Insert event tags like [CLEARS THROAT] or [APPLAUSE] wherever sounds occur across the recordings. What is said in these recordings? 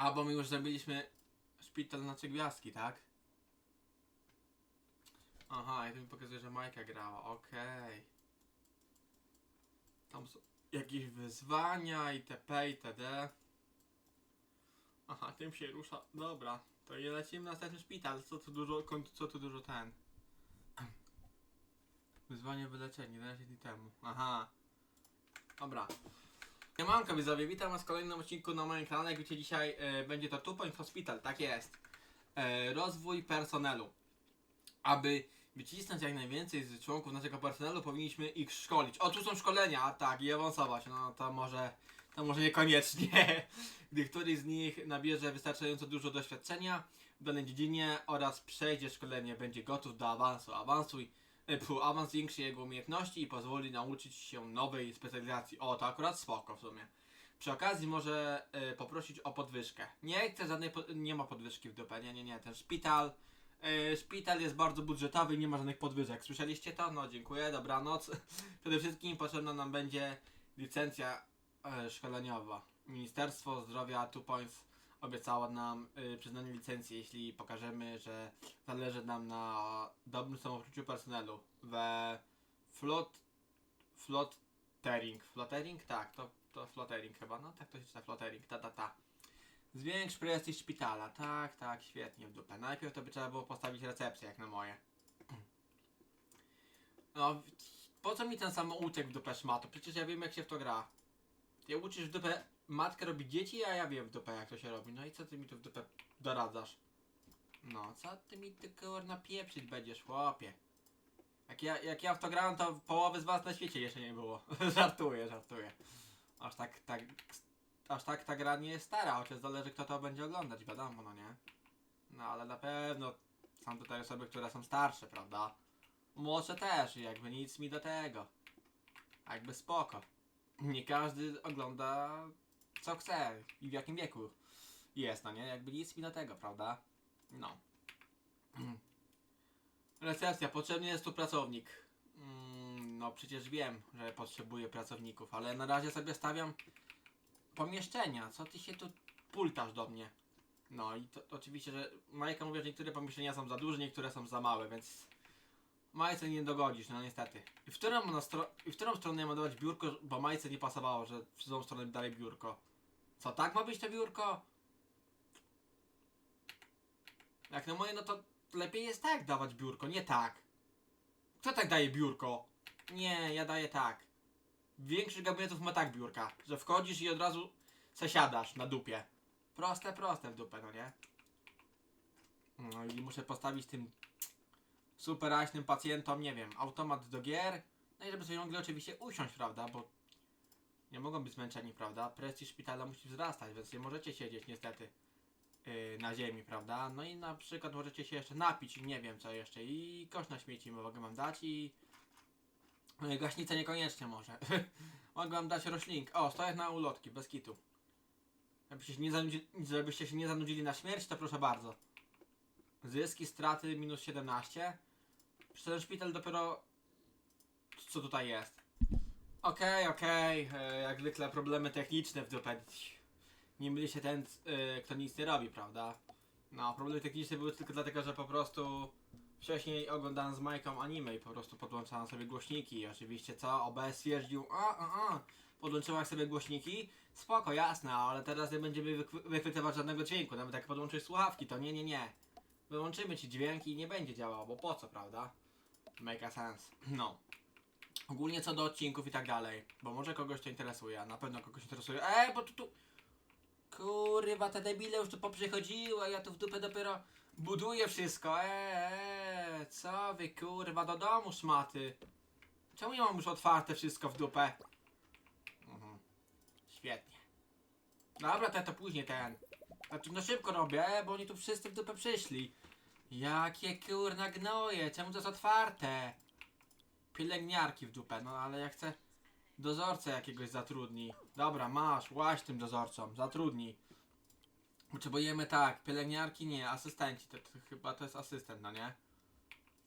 A, bo my już zrobiliśmy szpital na trzy gwiazdki, tak? Aha, i to mi pokazuje, że Majka grała, okej. Tam są jakieś wyzwania itp. itd. Aha, tym się rusza. Dobra, to i lecimy na następny szpital. Co tu dużo, co tu dużo ten? Wyzwanie wyleczenie, 11 dni temu. Aha. Dobra. Siemanko widzowie, witam was w kolejnym odcinku na moim kanale. Wiecie dzisiaj e, będzie to Two Point Hospital, tak jest. E, rozwój personelu. Aby wycisnąć jak najwięcej z członków naszego personelu, powinniśmy ich szkolić. O, tu są szkolenia, tak, i awansować. No to może, to może niekoniecznie. [LAUGHS] Gdy któryś z nich nabierze wystarczająco dużo doświadczenia w danej dziedzinie oraz przejdzie szkolenie, będzie gotów do awansu. Awansuj, Pfu, awans zwiększy jego umiejętności i pozwoli nauczyć się nowej specjalizacji. O, to akurat spoko w sumie. Przy okazji może y, poprosić o podwyżkę. Nie chce żadnej, po nie ma podwyżki w dupę, nie, nie, nie, ten szpital, y, szpital jest bardzo budżetowy i nie ma żadnych podwyżek. Słyszeliście to? No dziękuję, dobranoc. [LAUGHS] Przede wszystkim potrzebna nam będzie licencja y, szkoleniowa. Ministerstwo Zdrowia 2.0 obiecała nam y, przyznanie licencji, jeśli pokażemy, że zależy nam na dobrym samopoczuciu personelu. We flot... flottering. Flottering? Tak, to, to flottering chyba. No tak to się czyta, flottering. Ta, ta, ta. Zwiększ prestiż szpitala. Tak, tak, świetnie, w dupę. Najpierw to by trzeba było postawić recepcję, jak na moje. No, po co mi ten samouczek w dupę szmatu? Przecież ja wiem, jak się w to gra. Ty uczysz w dupę matkę robić dzieci, a ja wiem w dupę jak to się robi. No i co ty mi tu w dupę doradzasz? No, co ty mi ty kurna pieprzyć będziesz, chłopie? Jak ja, jak ja w to grałem, to połowy z was na świecie jeszcze nie było. [LAUGHS] żartuję, żartuję. Aż tak, tak, aż tak ta gra nie jest stara, chociaż zależy kto to będzie oglądać, wiadomo, no nie? No ale na pewno są tutaj osoby, które są starsze, prawda? Młodsze też, jakby nic mi do tego. Jakby spoko. Nie każdy ogląda co chce i w jakim wieku jest, no nie? Jakby nic mi do tego, prawda? No. [CLEARS THROAT] Recepcja, potrzebny jest tu pracownik. Mm, no przecież wiem, że potrzebuję pracowników, ale na razie sobie stawiam pomieszczenia. Co ty się tu pultasz do mnie? No i to oczywiście, że Majka mówi, że niektóre pomieszczenia są za duże, niektóre są za małe, więc Majce nie dogodzisz, no niestety. I w którą, na i w którą stronę ma dawać biurko, bo Majce nie pasowało, że w tą stronę dalej biurko. Co, tak ma być to biurko? Jak na moje, no to lepiej jest tak dawać biurko, nie tak. Kto tak daje biurko? Nie, ja daję tak. Większość gabinetów ma tak biurka, że wchodzisz i od razu se siadasz na dupie. Proste, proste w dupę, no nie? No i muszę postawić tym superaśnym pacjentom, nie wiem, automat do gier. No i żeby sobie mogli oczywiście usiąść, prawda, bo nie mogą być zmęczeni, prawda? Prestiż szpitala musi wzrastać, więc nie możecie siedzieć niestety yy, na ziemi, prawda? No i na przykład możecie się jeszcze napić, nie wiem co jeszcze, i kosz na śmieci mogę wam dać i yy, gaśnicę niekoniecznie może. [LAUGHS] mogę wam dać roślink. O, stoję na ulotki, bez kitu. Żebyście się, nie zanudzi, żebyście się nie zanudzili na śmierć, to proszę bardzo. Zyski, straty minus 17. Przy ten szpital dopiero co tutaj jest. Okej, okej, e, jak zwykle problemy techniczne w dupę. Nie myli się ten, e, kto nic nie robi, prawda? No, problemy techniczne były tylko dlatego, że po prostu wcześniej oglądałem z Majką anime i po prostu podłączałem sobie głośniki i oczywiście co? OBS stwierdził, a, a, a, podłączyłaś sobie głośniki? Spoko, jasne, ale teraz nie będziemy wychwytywać żadnego dźwięku, nawet jak podłączysz słuchawki, to nie, nie, nie. Wyłączymy ci dźwięk i nie będzie działało, bo po co, prawda? Make a sense. No. Ogólnie co do odcinków i tak dalej, bo może kogoś to interesuje, a na pewno kogoś interesuje. Eee, bo tu tu... Kurwa, te debile już tu poprzychodziły, ja tu w dupę dopiero buduję wszystko. Eee, co wy kurwa, do domu szmaty. Czemu nie mam już otwarte wszystko w dupę? Mhm. Świetnie. Dobra, to ja to później ten. Znaczy, no szybko robię, bo oni tu wszyscy w dupę przyszli. Jakie kurna gnoje, czemu to jest otwarte? Pielęgniarki w dupę, no ale ja chcę dozorcę jakiegoś zatrudni. Dobra, masz, łaź tym dozorcom, zatrudnij. Potrzebujemy tak, pielęgniarki nie, asystenci, to, to chyba to jest asystent, no nie?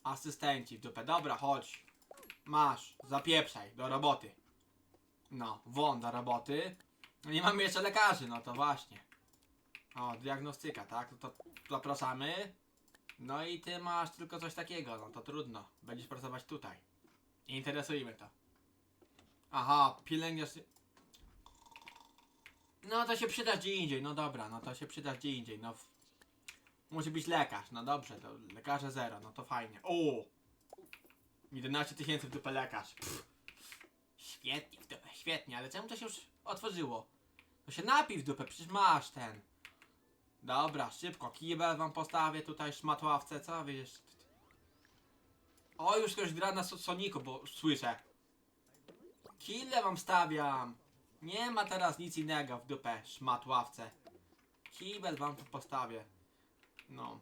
Asystenci w dupę, dobra, chodź. Masz, zapieprzaj, do roboty. No, won do roboty. No nie mamy jeszcze lekarzy, no to właśnie. O, diagnostyka, tak? No to zapraszamy. No i ty masz tylko coś takiego, no to trudno. Będziesz pracować tutaj. Mnie to. Aha, pielęgniarz... No to się przyda gdzie indziej, no dobra, no to się przyda gdzie indziej, no... w- Musi być lekarz, no dobrze, to lekarze zero, no to fajnie. O! 11 tysięcy w dupę lekarz. Pff. Świetnie, w dupę, świetnie, ale czemu to się już otworzyło? To się napij w dupę, przecież masz ten. Dobra, szybko, kibel wam postawię tutaj, szmatławce, co wiesz? O, już ktoś gra na so- Soniku, bo słyszę. Kile wam stawiam. Nie ma teraz nic innego w dupę, szmatławce. Kibel wam tu postawię. No.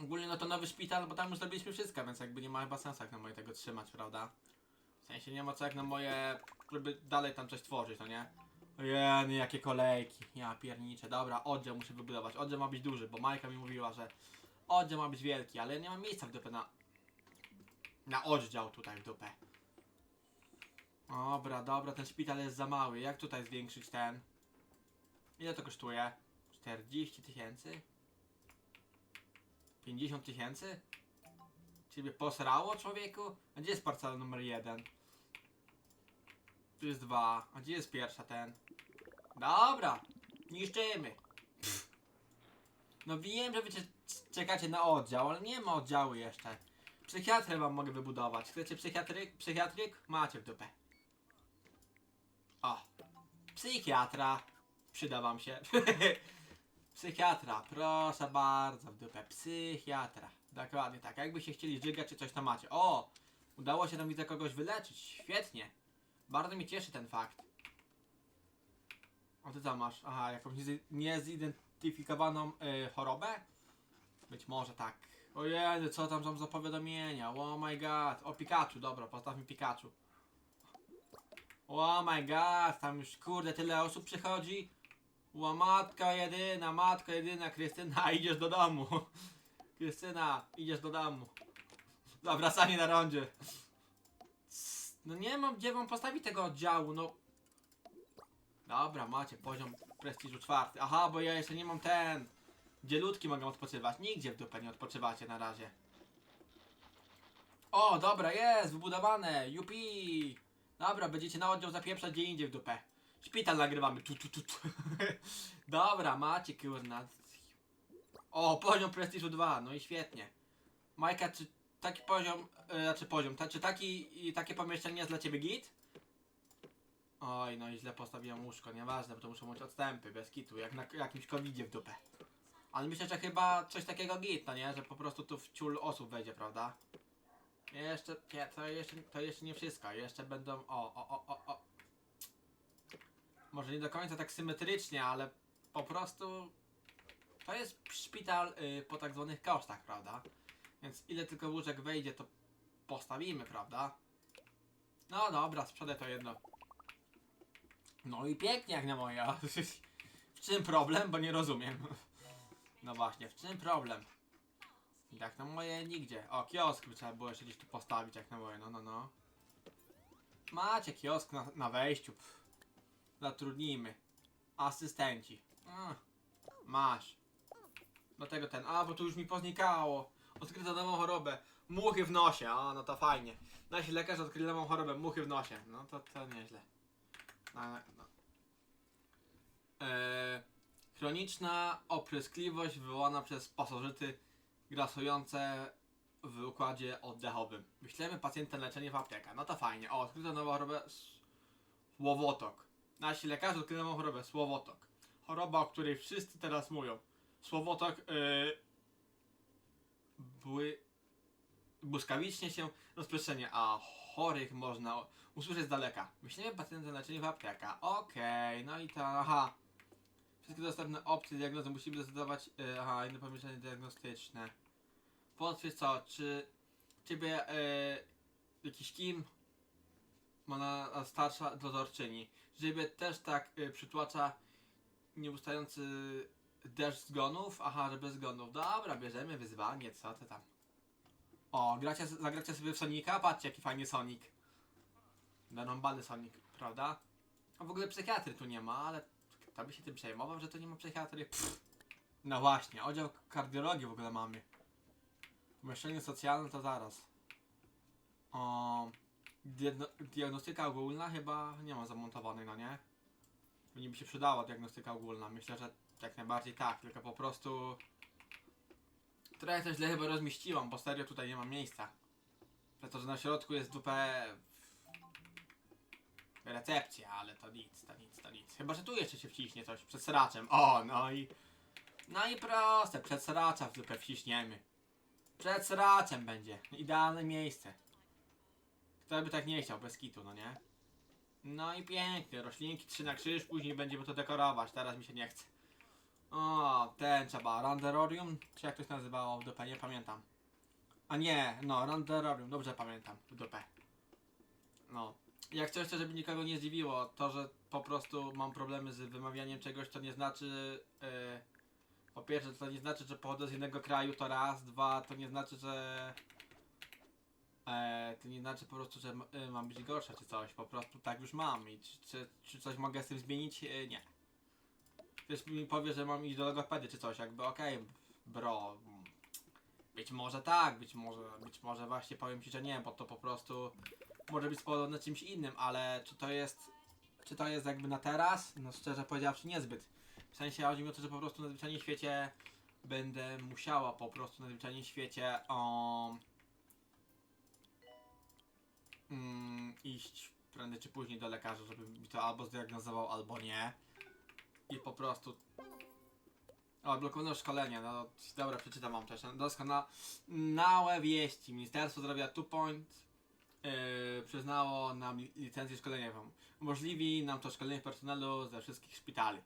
Ogólnie no to nowy szpital, bo tam już zrobiliśmy wszystko, więc jakby nie ma chyba sensu jak na moje tego trzymać, prawda? W sensie nie ma co jak na moje, żeby dalej tam coś tworzyć, no nie? Ojej, jakie kolejki. Ja pierniczę. Dobra, oddział muszę wybudować. Oddział ma być duży, bo Majka mi mówiła, że oddział ma być wielki, ale nie ma miejsca w dupę na... Na oddział tutaj w dupę. Dobra, dobra, ten szpital jest za mały. Jak tutaj zwiększyć ten? Ile to kosztuje? 40 tysięcy? 50 tysięcy? Ciebie posrało, człowieku? A gdzie jest parcela numer jeden? Tu jest dwa. A gdzie jest pierwsza ten? Dobra, niszczymy. No wiem, że wy cie- czekacie na oddział, ale nie ma oddziału jeszcze. Psychiatrę wam mogę wybudować. Chcecie psychiatryk? Psychiatryk? Macie w dupę. O. Psychiatra. Przyda wam się. [LAUGHS] Psychiatra, proszę bardzo, w dupę. Psychiatra. Dokładnie tak. Jakby się chcieli żygać czy coś tam macie. O! Udało się tam widzę kogoś wyleczyć. Świetnie. Bardzo mnie cieszy ten fakt. A ty co masz? Aha, jakąś niezi- niezidentyfikowaną y, chorobę? Być może tak. Ojej, co tam są za powiadomienia? Oh my god. O Pikachu, dobra, postawmy Pikachu. Oh my god, tam już kurde tyle osób przychodzi. Ła matka jedyna, matka jedyna, Krystyna, [LAUGHS] idziesz do domu. Krystyna, idziesz do domu. Zawracanie na rondzie. No nie mam gdzie wam postawić tego oddziału, no. Dobra, macie poziom prestiżu czwarty. Aha, bo ja jeszcze nie mam ten. Gdzie ludki mogą odpoczywać? Nigdzie w dupę nie odpoczywacie na razie. O, dobra, jest, wybudowane, jupi. Dobra, będziecie na oddział zapieprzać gdzie indziej w dupę. Szpital nagrywamy, tu, tu, tu, tu. [LAUGHS] Dobra, macie, kurna. O, poziom prestiżu 2, no i świetnie. Majka, czy taki poziom, e, znaczy poziom, czy taki, takie pomieszczenie jest dla ciebie git? Oj, no i źle postawiłem łóżko, nieważne, bo to muszą być odstępy, bez kitu, jak na jakimś covidzie w dupę. Ale myślę, że chyba coś takiego git, no nie? Że po prostu tu w ciul osób wejdzie, prawda? Jeszcze, nie, to jeszcze, to jeszcze nie wszystko, jeszcze będą, o, o, o, o, o. Może nie do końca tak symetrycznie, ale po prostu to jest szpital y, po tak zwanych kosztach, prawda? Więc ile tylko łóżek wejdzie, to postawimy, prawda? No dobra, sprzedę to jedno. No i pięknie jak na moja. W czym problem? Bo nie rozumiem. No właśnie, w czym problem? Jak na moje nigdzie. O, kiosk by trzeba było jeszcze gdzieś tu postawić, jak na moje, no no no. Macie kiosk na, na wejściu. Pff. Zatrudnijmy. Asystenci. A, masz. Do tego ten. A, bo tu już mi poznikało. Odkryto nową chorobę. Muchy w nosie. A, no to fajnie. Nasi lekarze odkryli nową chorobę. Muchy w nosie. No to, to nieźle. No, no. Eee, chroniczna opryskliwość wywołana przez pasożyty grasujące w układzie oddechowym. Wyślemy pacjenta na leczenie w aptekę. No to fajnie. O, odkryto nową chorobę słowotok. Nasi lekarze odkryli nową chorobę słowotok. Choroba, o której wszyscy teraz mówią. Słowotok yy, bły, błyskawicznie się rozprzestrzenia, a chorych można usłyszeć z daleka. Wyślemy pacjenta na w apteka. Okej, no i to, aha. Wszystkie dostępne opcje diagnozy musimy zdecydować, yy, aha, inne pomieszczenie diagnostyczne. Potwierdź co, czy ciebie yy, jakiś kim ma na, na starsza dozorczyni. Ciebie też tak yy, przytłacza nieustający deszcz zgonów? Aha, że bez zgonów. Dobra, bierzemy wyzwanie, co ty tam. O, gracie, zagracie sobie w Sonika? Patrzcie, jaki fajny Sonic. Narąbany Sonic, prawda? A w ogóle psychiatry tu nie ma, ale kto by się tym przejmował, że to nie ma psychiatry? Pff. No właśnie, oddział kardiologii w ogóle mamy. Pomieszczenie socjalne to zaraz. O, diagno diagnostyka ogólna chyba nie ma zamontowanej, no nie? Mnie by się przydała diagnostyka ogólna. Myślę, że jak najbardziej tak, tylko po prostu trochę to źle chyba rozmieściłam, bo serio tutaj nie ma miejsca. Za to, że na środku jest dupę recepcja, ale to nic, to nic, to nic. Chyba, że tu jeszcze się wciśnie coś przed sraczem. O, no i no i proste, przed sracza w dupę wciśniemy. Przed sraczem będzie. Idealne miejsce. Kto by tak nie chciał, bez kitu, no nie? No i pięknie, roślinki trzy na krzyż, później będziemy to dekorować, teraz mi się nie chce. O, ten trzeba, Randerorium, czy jak to się nazywało w dupę, nie pamiętam. A nie, no, Randerorium, dobrze pamiętam, w dupę. No, jak coś, to żeby nikogo nie zdziwiło, to, że po prostu mam problemy z wymawianiem czegoś, to nie znaczy... Yy, po pierwsze, to nie znaczy, że pochodzę z innego kraju, to raz. Dwa, to nie znaczy, że. E, to nie znaczy po prostu, że y, mam być gorsza czy coś. Po prostu tak już mam. I czy, czy, czy coś mogę z tym zmienić? E, nie. Ktoś mi powie, że mam iść do logopedy czy coś, jakby okej, bro. mm, Być może tak, być może, być może właśnie powiem ci, że nie, bo to po prostu może być spowodowane czymś innym, ale czy to jest. Czy to jest jakby na teraz? No szczerze powiedziawszy niezbyt. W sensie chodzi mi o to, że po prostu na zwyczajnym świecie będę musiała po prostu na zwyczajnym świecie um, iść prędzej czy później do lekarza, żeby mi to albo zdiagnozował, albo nie. I po prostu. O, blokowane szkolenie, no dobra, przeczytam wam też. Doskonałe wieści. Ministerstwo Zdrowia Two Point yy, przyznało nam li- licencję szkoleniową. Umożliwi nam to szkolenie personelu ze wszystkich szpitali.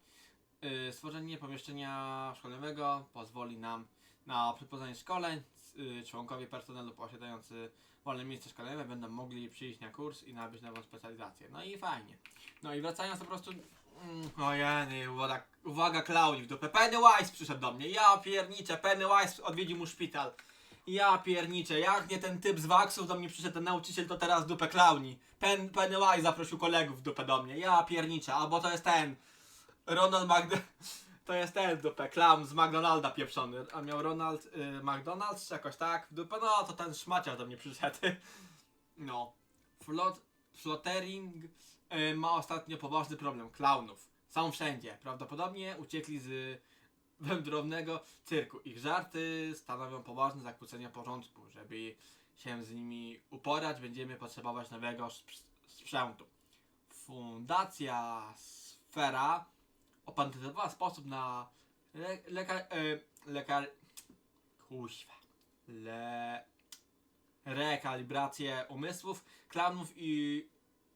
Y, Stworzenie pomieszczenia szkoleniowego pozwoli nam na przeprowadzenie szkoleń. Y, Członkowie personelu posiadający wolne miejsce szkoleniowe będą mogli przyjść na kurs i nabyć nową specjalizację. No i fajnie. No i wracając po prostu... Mm, Ojej, uwaga, uwaga klauni w dupę. Pennywise przyszedł do mnie. Ja pierniczę, Pennywise odwiedził mu szpital. Ja pierniczę, jak nie ten typ z waksów do mnie przyszedł, ten nauczyciel, to teraz dupę klauni. Pen, Pennywise zaprosił kolegów dupę do mnie. Ja pierniczę, albo to jest ten... Ronald Magda... To jest ten dupę, clown z McDonalda pieprzony. A miał Ronald y, McDonald's czy jakoś tak w dupę? No to ten szmaciarz do mnie przyszedł. [LAUGHS] No. Flot, flottering y, ma ostatnio poważny problem. Klaunów. Są wszędzie. Prawdopodobnie uciekli z wędrownego cyrku. Ich żarty stanowią poważne zakłócenie porządku. Żeby się z nimi uporać, będziemy potrzebować nowego sp- sprzętu. Fundacja Sfera opatentowała sposób na le, lekar, e, lekar, kuźwa, le, rekalibrację umysłów klaunów i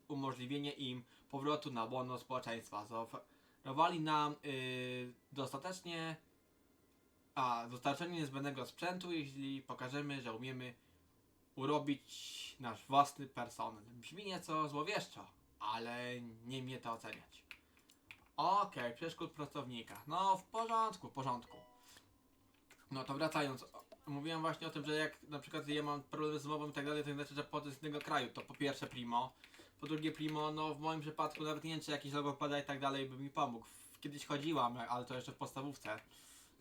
umożliwienie im powrotu na łono społeczeństwa. Zaoferowali nam y, dostatecznie a dostarczenie niezbędnego sprzętu, jeśli pokażemy, że umiemy urobić nasz własny personel. Brzmi nieco złowieszczo, ale nie mnie to oceniać. Okej, przeszkód pracownika. No, w porządku, w porządku. No to wracając, mówiłem właśnie o tym, że jak na przykład ja mam problemy z mową i tak dalej, to znaczy, że pochodzę z innego kraju. To po pierwsze primo. Po drugie primo, no w moim przypadku nawet nie wiem, czy jakiś logopada i tak dalej by mi pomógł. Kiedyś chodziłam, ale to jeszcze w podstawówce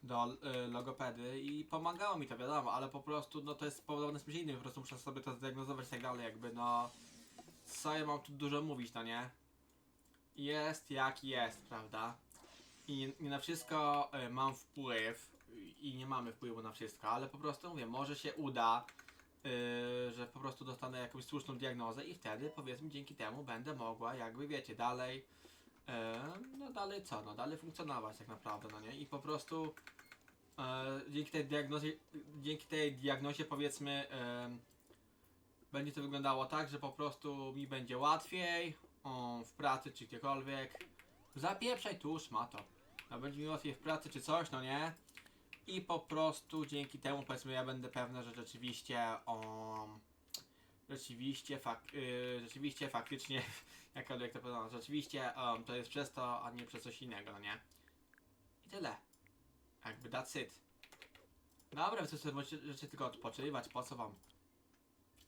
do y, logopedy i pomagało mi to, wiadomo, ale po prostu, no to jest spowodowane z czymś innym, po prostu muszę sobie to zdiagnozować i tak dalej, jakby no... Co ja mam tu dużo mówić, no nie? Jest jak jest, prawda? I nie, na wszystko y, mam wpływ i nie mamy wpływu na wszystko, ale po prostu mówię, może się uda, y, że po prostu dostanę jakąś słuszną diagnozę i wtedy powiedzmy dzięki temu będę mogła, jakby wiecie, dalej, y, no dalej co, no dalej funkcjonować tak naprawdę, no nie? I po prostu dzięki tej diagnozie, dzięki tej diagnozie powiedzmy będzie to wyglądało tak, że po prostu mi będzie łatwiej o, w pracy czy gdziekolwiek. Zapieprzaj tu, szmato. No, będzie mi łatwiej w pracy czy coś, no nie? I po prostu dzięki temu powiedzmy ja będę pewna, że rzeczywiście um, rzeczywiście fak, y, rzeczywiście faktycznie [LAUGHS] jakkolwiek to powiedziano, rzeczywiście um, to jest przez to, a nie przez coś innego, no nie? I tyle. Jakby that's it. Dobra, wy sobie możecie tylko odpoczywać, po co wam?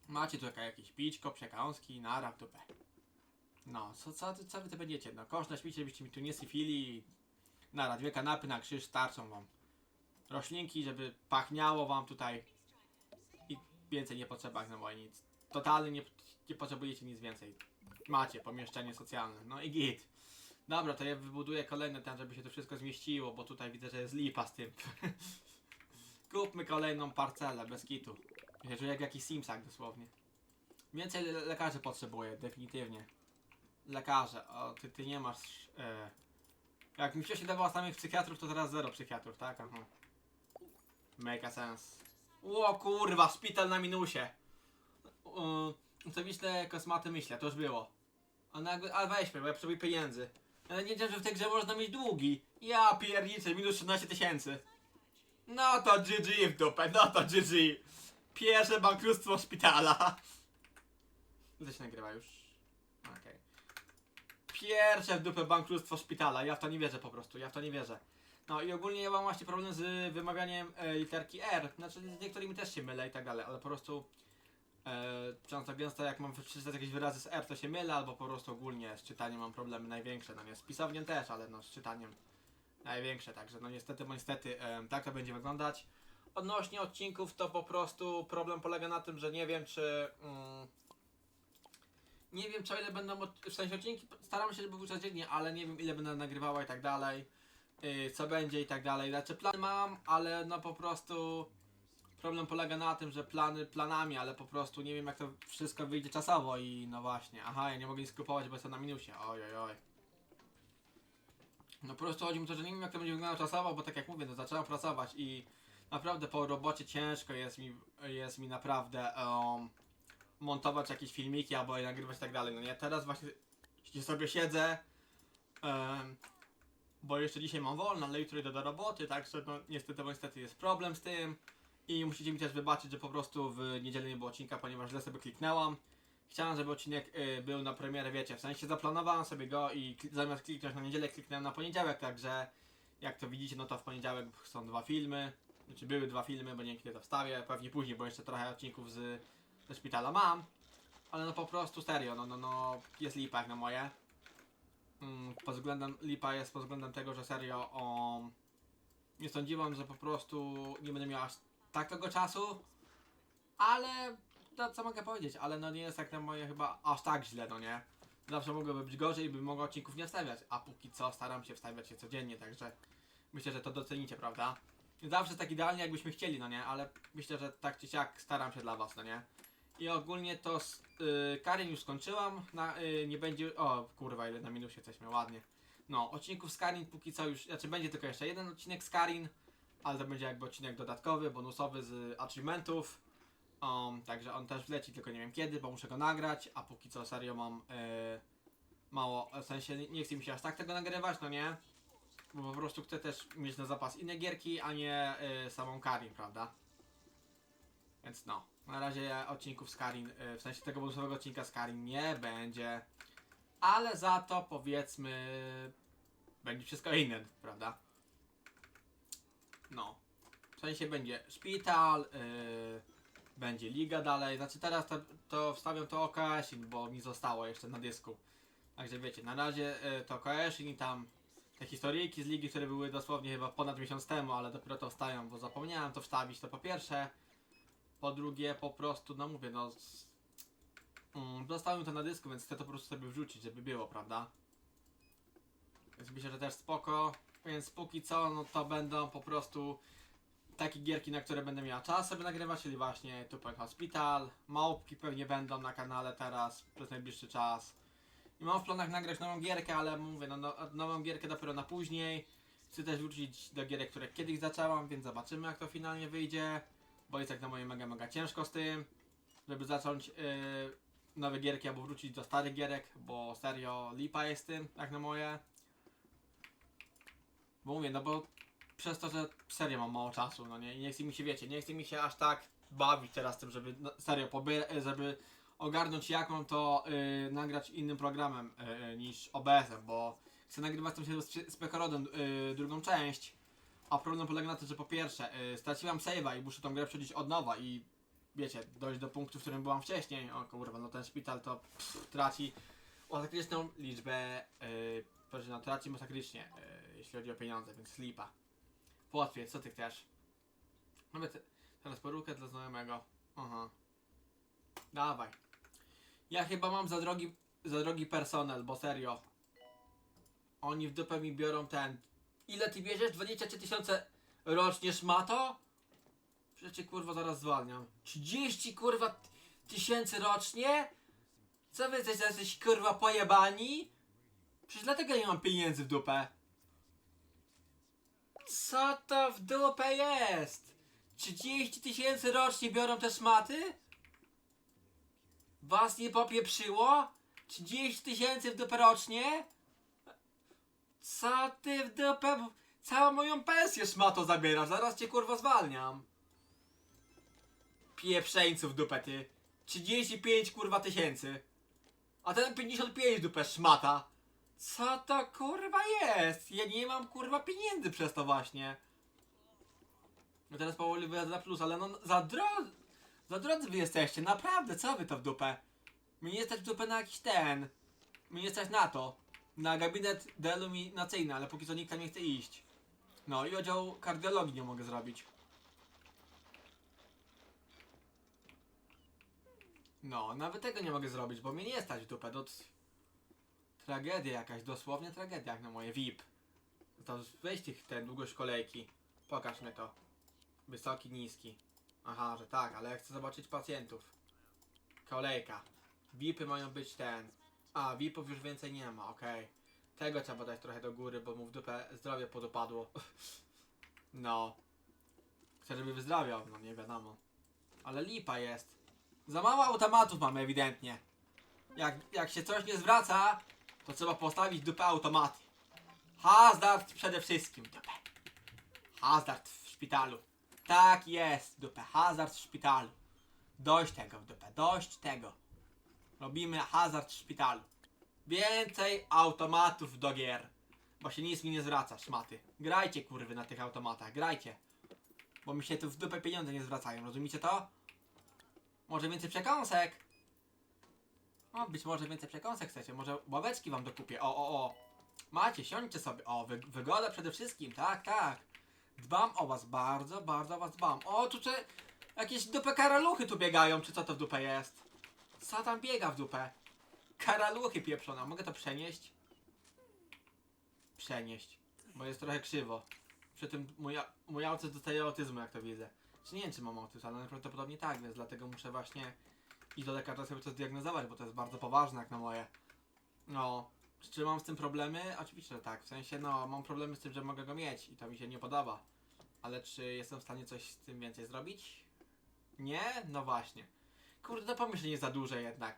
Macie tu jakieś pićko, przekąski, nara w dupę. No, co, co, co wy to będziecie? No, kosz na śmiecie, byście mi tu nie syfili. Nara, dwie kanapy na krzyż starczą wam. Roślinki, żeby pachniało wam tutaj. I więcej nie potrzeba na moje nic. Totalnie nie, nie potrzebujecie nic więcej. Macie pomieszczenie socjalne. No i git. Dobra, to ja wybuduję kolejny ten, żeby się to wszystko zmieściło, bo tutaj widzę, że jest lipa z tym. [LAUGHS] Kupmy kolejną parcelę, bez kitu. Ja jak jakiś simsak dosłownie. Więcej le- lekarzy potrzebuję, definitywnie. Lekarze, o, ty, ty nie masz... E... Jak mi się dawało samych psychiatrów, to teraz zero psychiatrów, tak? Aha. Make sense. O kurwa, szpital na minusie. Yy, co myślę, kosmaty myślę, to już było. A, nagle, weźmy, bo ja potrzebuję pieniędzy. Ale nie wiedziałem, że w tej grze można mieć długi. Ja pierniczę, minus 13 tysięcy. No to GG w dupę, no to GG. Pierwsze bankructwo szpitala. Się nagrywa już. Okej. Pierwsze w dupę bankructwo szpitala. Ja w to nie wierzę po prostu, ja w to nie wierzę. No i ogólnie ja mam właśnie problem z wymawianiem e, literki R. Znaczy z niektórymi też się mylę i tak dalej, ale po prostu e, często gęsto jak mam przeczytać jakieś wyrazy z R to się mylę, albo po prostu ogólnie z czytaniem mam problemy największe. No nie, z pisownią też, ale no z czytaniem największe, także no niestety, bo niestety em, tak to będzie wyglądać. Odnośnie odcinków to po prostu problem polega na tym, że nie wiem czy... Mm, nie wiem, czy ile będą, w sensie odcinki, staram się, żeby były codziennie, ale nie wiem, ile będę nagrywała i tak dalej, yy, co będzie i tak dalej. Znaczy, plany mam, ale no po prostu problem polega na tym, że plany planami, ale po prostu nie wiem, jak to wszystko wyjdzie czasowo i no właśnie, aha, ja nie mogę nic kupować, bo jestem na minusie, oj, oj, oj. No po prostu chodzi mi o to, że nie wiem, jak to będzie wyglądało czasowo, bo tak jak mówię, no zacząłem pracować i naprawdę po robocie ciężko jest mi, jest mi naprawdę um, montować jakieś filmiki albo je nagrywać i tak dalej. No nie, teraz właśnie sobie siedzę, bo jeszcze dzisiaj mam wolno, ale jutro idę do roboty, także no niestety, bo niestety jest problem z tym i musicie mi też wybaczyć, że po prostu w niedzielę nie było odcinka, ponieważ źle sobie kliknęłam. Chciałem, żeby odcinek y, był na premierę, wiecie, w sensie zaplanowałem sobie go i zamiast kliknąć na niedzielę, kliknąłem na poniedziałek, także jak to widzicie, no to w poniedziałek są dwa filmy, znaczy były dwa filmy, bo nie wiem kiedy to wstawię, pewnie później, bo jeszcze trochę odcinków z, ze szpitala mam, ale no po prostu serio, no, no, no jest lipa jak na moje. Mm, pod względem, lipa jest pod względem tego, że serio o, nie sądziłem, że po prostu nie będę miał aż takiego czasu, ale to co mogę powiedzieć, ale no nie jest jak na moje chyba aż tak źle, no nie. Zawsze mogłoby być gorzej bym mogł odcinków nie wstawiać, a póki co staram się wstawiać je codziennie, także myślę, że to docenicie, prawda? Zawsze tak idealnie jakbyśmy chcieli, no nie, ale myślę, że tak czy siak staram się dla was, no nie. I ogólnie to z y, Karin już skończyłam, na, y, nie będzie, o kurwa ile na minusie jesteśmy, ładnie. No, odcinków z Karin póki co już, znaczy będzie tylko jeszcze jeden odcinek z Karin, ale to będzie jakby odcinek dodatkowy, bonusowy z achievementów. Um, także on też wleci, tylko nie wiem kiedy, bo muszę go nagrać, a póki co serio mam e, mało, w sensie nie- chce mi się aż tak tego nagrywać, no nie? Bo po prostu chcę też mieć na zapas inne gierki, a nie e, samą Karin, prawda? Więc no, na razie odcinków z Karin, e, w sensie tego bonusowego odcinka z Karin nie będzie, ale za to powiedzmy będzie wszystko inne, prawda? No. W sensie będzie szpital, yy, będzie liga dalej. Znaczy teraz to, to wstawiam to OKS-in, bo mi zostało jeszcze na dysku. Także wiecie, na razie yy, to OKS-in i tam te historyjki z ligi, które były dosłownie chyba ponad miesiąc temu, ale dopiero to wstają, bo zapomniałem to wstawić, to po pierwsze. Po drugie, po prostu, no mówię, no... s- Mm, zostawiam to na dysku, więc chcę to po prostu sobie wrzucić, żeby było, prawda? Więc myślę, że też spoko. Więc póki co, no to będą po prostu takie gierki, na które będę miał czas sobie nagrywać, czyli właśnie Point Hospital, małpki pewnie będą na kanale teraz przez najbliższy czas. I mam w planach nagrać nową gierkę, ale mówię, no, no nową gierkę dopiero na później. Chcę też wrócić do gierek, które kiedyś zaczęłam, więc zobaczymy jak to finalnie wyjdzie. Bo jest jak na moje mega, mega ciężko z tym, żeby zacząć yy, nowe gierki albo wrócić do starych gierek, bo serio lipa jest z tym, jak na moje. Bo mówię, no bo przez to, że serio mam mało czasu, no nie, nie chce mi się, wiecie, nie chce mi się aż tak bawić teraz tym, żeby no, serio poby- żeby ogarnąć jak mam to y, nagrać innym programem y, niż OBS-em, bo chcę nagrywać tą się z, z Pekorodem y, drugą część, a problem polega na tym, że po pierwsze y, straciłam save'a i muszę tą grę przejść od nowa i wiecie, dojść do punktu, w którym byłam wcześniej, o kurwa, no ten szpital to pff, traci masakryczną liczbę yy, proszę, no traci masakrycznie, yy, jeśli chodzi o pieniądze, więc lipa. Potwierdź, co ty chcesz? Mamy te, teraz porukę dla znajomego. Aha. Dawaj. Ja chyba mam za drogi, za drogi personel, bo serio. Oni w dupę mi biorą ten. Ile ty bierzesz? 23 tysiące rocznie szmato? Przecież kurwa zaraz zwalniam. 30 kurwa tysięcy rocznie? Co wy jesteś, jesteś kurwa pojebani? Przecież dlatego nie mam pieniędzy w dupę. Co to w dupę jest? 30 tysięcy rocznie biorą te szmaty? Was nie popieprzyło? 30 tysięcy w dupę rocznie? Co ty w dupę? Całą moją pensję szmato zabierasz, zaraz cię kurwa zwalniam. Pieprzeńców dupę ty. 35 kurwa tysięcy. A ten 55 w dupę szmata. Co to kurwa jest? Ja nie mam kurwa pieniędzy przez to właśnie. No teraz powoli wyjadę na plus, ale no za dro... Za drodzy wy jesteście, naprawdę, co wy to w dupę? Mnie nie stać w dupę na jakiś ten. Mnie nie stać na to. Na gabinet deluminacyjny, ale póki co nikt tam nie chce iść. No i oddział kardiologii nie mogę zrobić. No, nawet tego nie mogę zrobić, bo mnie nie stać w dupę. To tragedia jakaś, dosłownie tragedia jak na moje VIP. To weź tych, ten długość kolejki. Pokaż mi to. Wysoki, niski. Aha, że tak, ale ja chcę zobaczyć pacjentów. Kolejka. VIPy mają być ten. A, VIPów już więcej nie ma, okej. Tego trzeba dać trochę do góry, bo mu w dupę zdrowie podupadło. [LAUGHS] no. Chcę, żeby wyzdrowiał, no nie wiadomo. Ale lipa jest. Za mało automatów mamy ewidentnie. Jak, jak się coś nie zwraca, to trzeba postawić dupę automaty. Hazard przede wszystkim, dupę. Hazard w szpitalu. Tak jest, dupę. Hazard w szpitalu. Dość tego dupę, dość tego. Robimy hazard w szpitalu. Więcej automatów do gier. Bo się nic mi nie zwraca, szmaty. Grajcie kurwy na tych automatach, grajcie. Bo mi się tu w dupę pieniądze nie zwracają, rozumiecie to? Może więcej przekąsek? O, być może więcej przekąsek chcecie, może ławeczki wam dokupię. O, o, o. Macie, siądźcie sobie. O, wy, wygoda przede wszystkim, tak, tak. Dbam o was, bardzo, bardzo o was dbam. O, tu czy jakieś dupę karaluchy tu biegają, czy co to w dupę jest? Co tam biega w dupę? Karaluchy pieprzona, mogę to przenieść? Przenieść, bo jest trochę krzywo. Przy tym mój, mój ojciec dostaje autyzmu, jak to widzę. Czy nie wiem, czy mam autyzm, ale najprawdopodobniej tak, więc dlatego muszę właśnie iść do lekarza sobie to zdiagnozować, bo to jest bardzo poważne jak na moje. No, czy mam z tym problemy? Oczywiście, że tak. W sensie, no, mam problemy z tym, że mogę go mieć i to mi się nie podoba. Ale czy jestem w stanie coś z tym więcej zrobić? Nie? No właśnie. Kurde, to pomyśl, nie za duże jednak.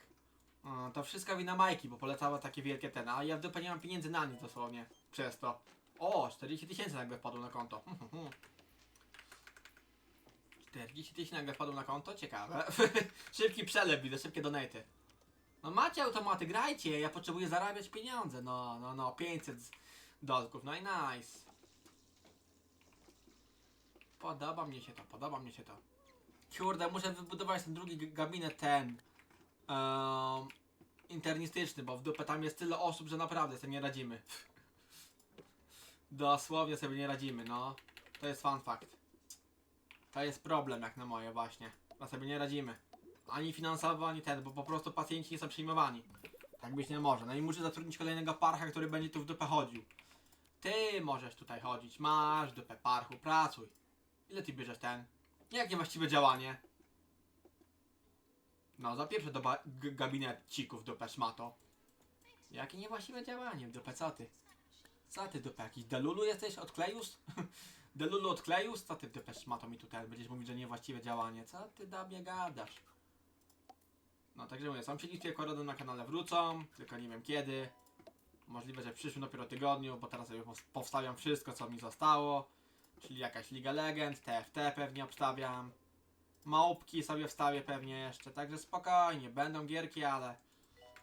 To wszystko wina Majki, bo polecała takie wielkie ten, a ja w dupę nie mam pieniędzy na nic dosłownie. Przez to. O, 40 tysięcy nagle wpadło na konto. [LAUGHS] 40 tysięcy nagle wpadło na konto? Ciekawe. [LAUGHS] Szybki przelew, widzę, szybkie donaty. No macie automaty, grajcie, ja potrzebuję zarabiać pieniądze. No, no, no, 500 z- dolków, no i nice. Podoba mnie się to, podoba mnie się to. Kurde, muszę wybudować ten drugi gabinet ten. Um, internistyczny, bo w dupę tam jest tyle osób, że naprawdę sobie nie radzimy. [LAUGHS] Dosłownie sobie nie radzimy, no. To jest fun fact. To jest problem jak na moje właśnie. A sobie nie radzimy. Ani finansowo, ani ten, bo po prostu pacjenci nie są przyjmowani. Tak być nie może. No i muszę zatrudnić kolejnego parcha, który będzie tu w dupę chodził. Ty możesz tutaj chodzić, masz dupę parchu, pracuj. Ile ty bierzesz ten? Jakie właściwe działanie? No, zapieprzę do ba- g- gabinetcików dupę szmato. Jakie niewłaściwe działanie w dupę, co ty? Dupę, jakiś delulu jesteś? Odklejus? [LAUGHS] delulu odklejus? Co ty dupę szmato mi tutaj będziesz mówić, że niewłaściwe działanie? Co ty dabie gadasz? No także mówię, sąsiedztwie korodem na kanale wrócą, tylko nie wiem kiedy. Możliwe, że w przyszłym dopiero tygodniu, bo teraz sobie pows- powstawiam wszystko, co mi zostało. Czyli jakaś Liga Legend, TFT pewnie obstawiam. Małpki sobie wstawię pewnie jeszcze, także spokojnie, będą gierki, ale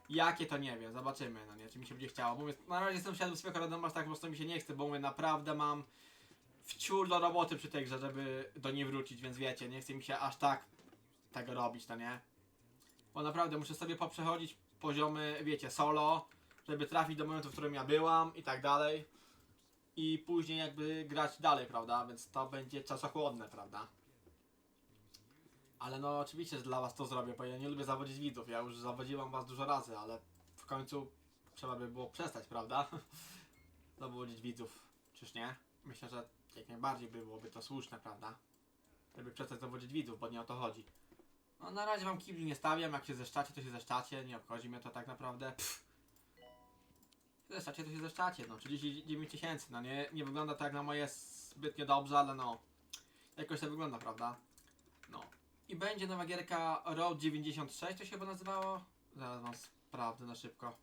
jakie to nie wiem, zobaczymy, no nie, czy mi się będzie chciało. Mówię, na razie jestem siadł swego rodem, aż tak po prostu mi się nie chce, bo mówię, naprawdę mam wciul do roboty przy tej grze, żeby do niej wrócić, więc wiecie, nie chce mi się aż tak tego robić, to nie. Bo naprawdę muszę sobie poprzechodzić poziomy, wiecie, solo, żeby trafić do momentu, w którym ja byłam i tak dalej. I później jakby grać dalej, prawda? Więc to będzie czasochłodne, prawda? Ale no oczywiście, że dla was to zrobię, bo ja nie lubię zawodzić widzów. Ja już zawodziłam was dużo razy, ale w końcu trzeba by było przestać, prawda? [LAUGHS] Zawodzić widzów, czyż nie? Myślę, że jak najbardziej byłoby to słuszne, prawda? Żeby przestać zawodzić widzów, bo nie o to chodzi. No na razie wam kibli nie stawiam, jak się zeszczacie, to się zeszczacie, nie obchodzi mnie to tak naprawdę. Pff. Zeszczacie, to się zeszczacie, no 39 tysięcy, no nie, nie wygląda to jak na moje zbytnio dobrze, ale no jakoś to wygląda, prawda? No. I będzie nowa gierka Road 96, to się chyba nazywało? Zaraz wam sprawdzę na szybko.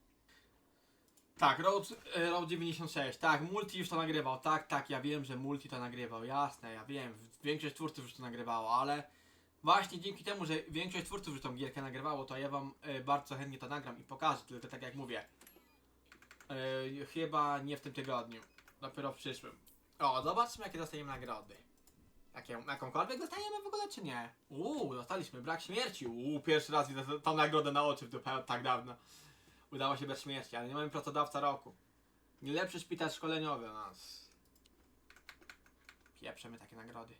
Tak, Road, e, Road 96, tak, Multi już to nagrywał, tak, tak, ja wiem, że Multi to nagrywał, jasne, ja wiem, większość twórców już to nagrywało, ale właśnie dzięki temu, że większość twórców już tą gierkę nagrywało, to ja wam e, bardzo chętnie to nagram i pokażę, tylko tak jak mówię, e, chyba nie w tym tygodniu, dopiero w przyszłym. O, zobaczmy jakie dostaniemy nagrody. Jakie, jakąkolwiek dostajemy w ogóle, czy nie? Uuu, dostaliśmy brak śmierci. Uuu, pierwszy raz widzę tą- nagrodę na oczy w dupę, tak dawno. Udało się bez śmierci, ale nie mamy pracodawca roku. Najlepszy szpital szkoleniowy u nas. Pieprzemy takie nagrody.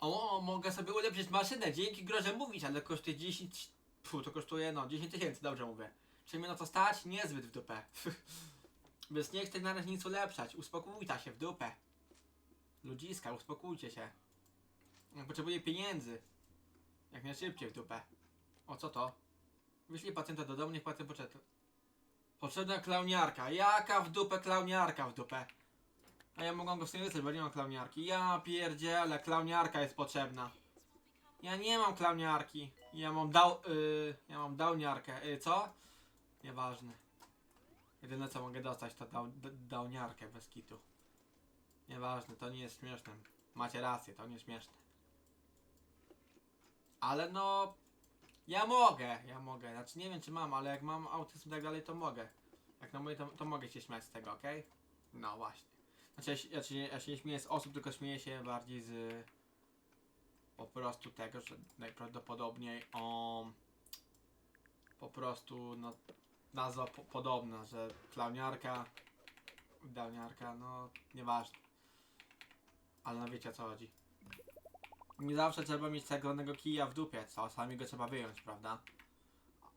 O, mogę sobie ulepszyć maszynę, dzięki grze mówić, ale kosztuje 10... Fu, to kosztuje, no, 10 tysięcy, dobrze mówię. Czy mnie na to stać? Niezbyt w dupę. [LAUGHS] Więc nie chcę na razie nic ulepszać, uspokójta się w dupę. Ludziska, uspokójcie się. Potrzebuję pieniędzy. Jak najszybciej w dupę. O co to? Wyślij pacjenta do domu, niech pacjent poczeka. Potrzebna klauniarka. Jaka w dupę klauniarka w dupę? A ja mogę go w sumie bo nie mam klauniarki. Ja pierdzielę, klauniarka jest potrzebna. Ja nie mam klauniarki. Ja mam dał... Yy, ja mam dałniarkę. Yy, co? Nieważne. Jedyne co mogę dostać to dał, dałniarkę bez kitu. Nieważne, to nie jest śmieszne. Macie rację, to nie śmieszne. Ale no... Ja mogę, ja mogę. Znaczy nie wiem czy mam, ale jak mam autyzm i tak dalej, to mogę. Jak na moje, to, to mogę się śmiać z tego, okej? No właśnie. Znaczy ja się, ja, się, nie śmieję z osób, tylko śmieję się bardziej z... Po prostu tego, że najprawdopodobniej on... Po prostu, no... Nazwa po, podobna, że klauniarka... Dawniarka, no... Nieważne. Ale no wiecie o co chodzi. Nie zawsze trzeba mieć zwanego kija w dupie, co? Czasami go trzeba wyjąć, prawda?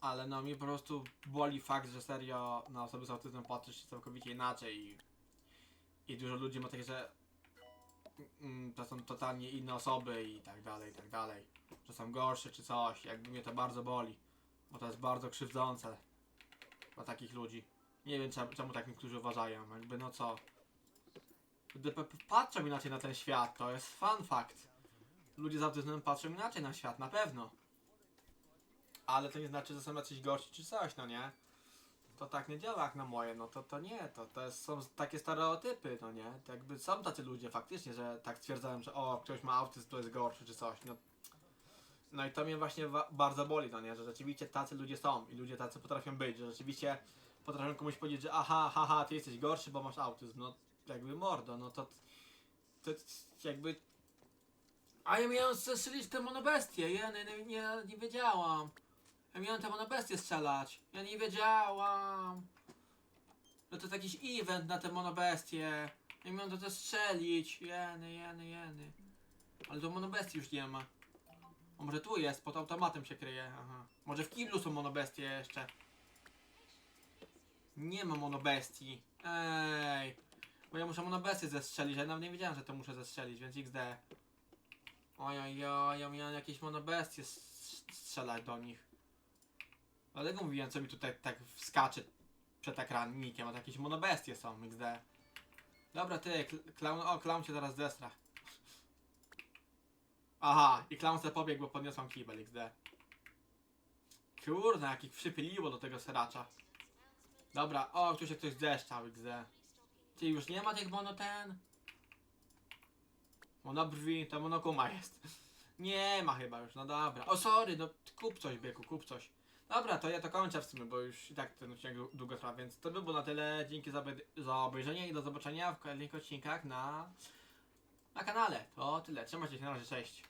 Ale no mi po prostu boli fakt, że serio na osoby z autyzmem patrzy się całkowicie inaczej i, i dużo ludzi ma takie, że mm, to są totalnie inne osoby i tak dalej, i tak dalej. Że są gorsze czy coś, jakby mnie to bardzo boli. Bo to jest bardzo krzywdzące dla takich ludzi. Nie wiem czemu, czemu tak niektórzy uważają, jakby no co. P- patrzą inaczej na ten świat, to jest fun fact. Ludzie z autyzmem patrzą inaczej na świat, na pewno. Ale to nie znaczy, że są jacyś gorsi czy coś, no nie? To tak nie działa jak na moje, no to, to nie, to, to jest, są takie stereotypy, no nie? To jakby są tacy ludzie faktycznie, że tak stwierdzają, że o, ktoś ma autyzm, to jest gorszy czy coś, no. No i to mnie właśnie bardzo boli, no nie? Że rzeczywiście tacy ludzie są i ludzie tacy potrafią być, że rzeczywiście potrafią komuś powiedzieć, że aha, haha, ty jesteś gorszy, bo masz autyzm, no jakby mordo, no to, to jakby a ja miałem strzelić tę monobestię, ja nie, nie, nie, nie wiedziałam. Ja miałem tę monobestię strzelać, ja nie wiedziałam. No to jest jakiś event na tę monobestię. Ja miałem to też strzelić, jeny, jeny, jeny. Ale to monobestii już nie ma. Może tu jest, pod automatem się kryje, aha. Może w kiblu są monobestie jeszcze. Nie ma monobestii. Ej. Bo ja muszę monobestię zestrzelić, ja nawet nie wiedziałem, że to muszę zestrzelić, więc XD. Ojoj, ja miałem jakieś monobestie strzelać do nich. Dlatego mówiłem, co mi tutaj tak wskacze przed ekrannikiem, a to jakieś monobestie są, XD. Dobra, ty, kl- klaun, o, klaun cię zaraz zestra. Aha, i klaun se pobiegł, bo podniosłam kibel, XD. Kurna, jakich przypyliło do tego seracza. Dobra, o, tu się ktoś zeszczał, XD. Ty, już nie ma tych mono ten? Monobrwi, to monokuma jest. [LAUGHS] Nie ma chyba już, no dobra. O sorry, no kup coś byku, kup coś. Dobra, to ja to kończę w sumie, bo już i tak ten odcinek dłu- długo trwa, więc to by było na tyle. Dzięki za, za obejrzenie i do zobaczenia w kolejnych odcinkach na, na kanale. To tyle, trzymajcie się, na razie, cześć.